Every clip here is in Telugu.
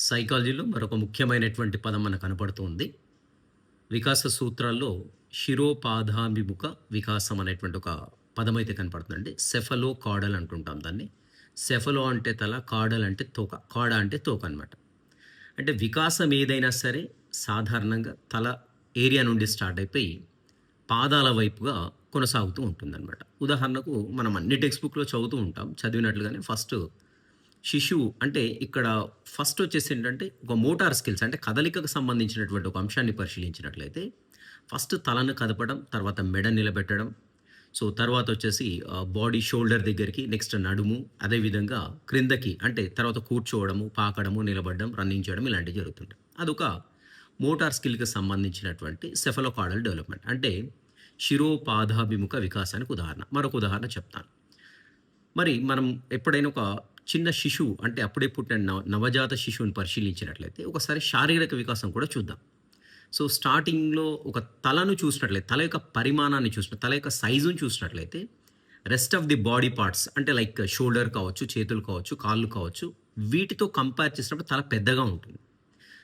సైకాలజీలో మరొక ముఖ్యమైనటువంటి పదం మనకు కనపడుతుంది వికాస సూత్రాల్లో శిరోపాధాభిముఖ వికాసం అనేటువంటి ఒక పదం అయితే కనపడుతుందండి. సెఫలో కాడల్ అంటుంటాం దాన్ని. సెఫలో అంటే తల కాడల్ అంటే తోక కాడ అంటే తోక అనమాట అంటే వికాసం ఏదైనా సరే సాధారణంగా తల ఏరియా నుండి స్టార్ట్ అయిపోయి పాదాల వైపుగా కొనసాగుతూ ఉంటుందన్నమాట. ఉదాహరణకు మనం అన్ని టెక్స్ట్ బుక్లో చదువుతూ ఉంటాం. చదివినట్లుగానే ఫస్ట్ శిశువు అంటే ఇక్కడ ఫస్ట్ వచ్చేసి ఏంటంటే ఒక మోటార్ స్కిల్స్ అంటే కదలికకు సంబంధించినటువంటి ఒక అంశాన్ని పరిశీలించినట్లయితే ఫస్ట్ తలను కదపడం తర్వాత మెడ నిలబెట్టడం సో తర్వాత వచ్చేసి బాడీ షోల్డర్ దగ్గరికి నెక్స్ట్ నడుము అదేవిధంగా క్రిందకి అంటే తర్వాత కూర్చోవడము పాకడము నిలబడడం రన్నింగ్ చేయడం ఇలాంటివి జరుగుతుంటాయి. అదొక మోటార్ స్కిల్కి సంబంధించినటువంటి సెఫలోకాడల్ డెవలప్మెంట్ అంటే శిరోపాదాభిముఖ వికాసానికి ఉదాహరణ. మరొక ఉదాహరణ చెప్తాను. మరి మనం ఎప్పుడైనా ఒక చిన్న శిశువు అంటే అప్పుడే పుట్టిన నవ నవజాత శిశువుని పరిశీలించినట్లయితే ఒకసారి శారీరక వికాసం కూడా చూద్దాం. సో స్టార్టింగ్లో ఒక తలను చూసినట్లయితే తల యొక్క పరిమాణాన్ని చూసిన తల యొక్క సైజును చూసినట్లయితే rest of the body parts అంటే లైక్ షోల్డర్ కావచ్చు చేతులు కావచ్చు కాళ్ళు కావచ్చు వీటితో కంపేర్ చేసినప్పుడు తల పెద్దగా ఉంటుంది.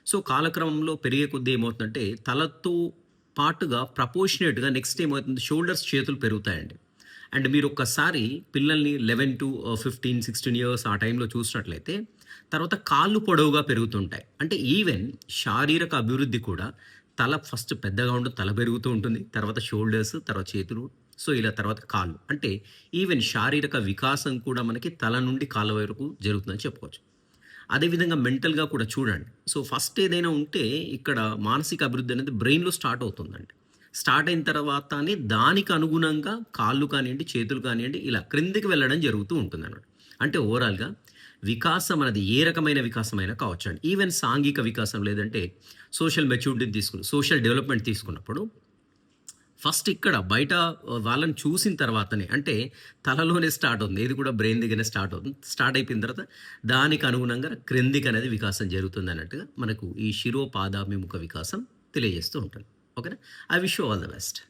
సో కాలక్రమంలో పెరిగే కొద్దీ ఏమవుతుందంటే తలతో పాటుగా ప్రపోర్షనేట్గా నెక్స్ట్ ఏమవుతుంది? షోల్డర్స్ చేతులు పెరుగుతాయండి. అండ్ మీరు ఒక్కసారి పిల్లల్ని eleven to fifteen sixteen years ఆ టైంలో చూసినట్లయితే తర్వాత కాళ్ళు పొడవుగా పెరుగుతుంటాయి. అంటే ఈవెన్ శారీరక అభివృద్ధి కూడా తల ఫస్ట్ పెద్దగా ఉంటుంది తల పెరుగుతూ ఉంటుంది తర్వాత షోల్డర్స్ తర్వాత చేతులు సో ఇలా తర్వాత కాళ్ళు. అంటే ఈవెన్ శారీరక వికాసం కూడా మనకి తల నుండి కాళ్ళ వరకు జరుగుతుందని చెప్పుకోవచ్చు. అదేవిధంగా మెంటల్గా కూడా చూడండి. సో ఫస్ట్ ఏదైనా ఉంటే ఇక్కడ మానసిక అభివృద్ధి అనేది బ్రెయిన్లో స్టార్ట్ అవుతుందండి. స్టార్ట్ అయిన తర్వాతనే దానికి అనుగుణంగా కాళ్ళు కానివ్వండి చేతులు కానివ్వండి ఇలా క్రిందికి వెళ్ళడం జరుగుతూ ఉంటుంది అన్నమాట అంటే ఓవరాల్గా వికాసం అనేది ఏ రకమైన వికాసం అయినా కావచ్చు అండి. ఈవెన్ సాంఘిక వికాసం లేదంటే సోషల్ మెచ్యూరిటీ తీసుకుని సోషల్ డెవలప్మెంట్ తీసుకున్నప్పుడు ఫస్ట్ ఇక్కడ బయట వాళ్ళని చూసిన తర్వాతనే అంటే తలలోనే స్టార్ట్ అవుతుంది. ఇది కూడా బ్రెయిన్ దగ్గరనే స్టార్ట్ అవుతుంది. స్టార్ట్ అయిపోయిన తర్వాత దానికి అనుగుణంగా క్రిందికి అనేది వికాసం జరుగుతుంది అన్నట్టుగా మనకు ఈ శిరోపాదాభిముఖ వికాసం తెలియజేస్తూ ఉంటుంది. okay? I wish you all the best.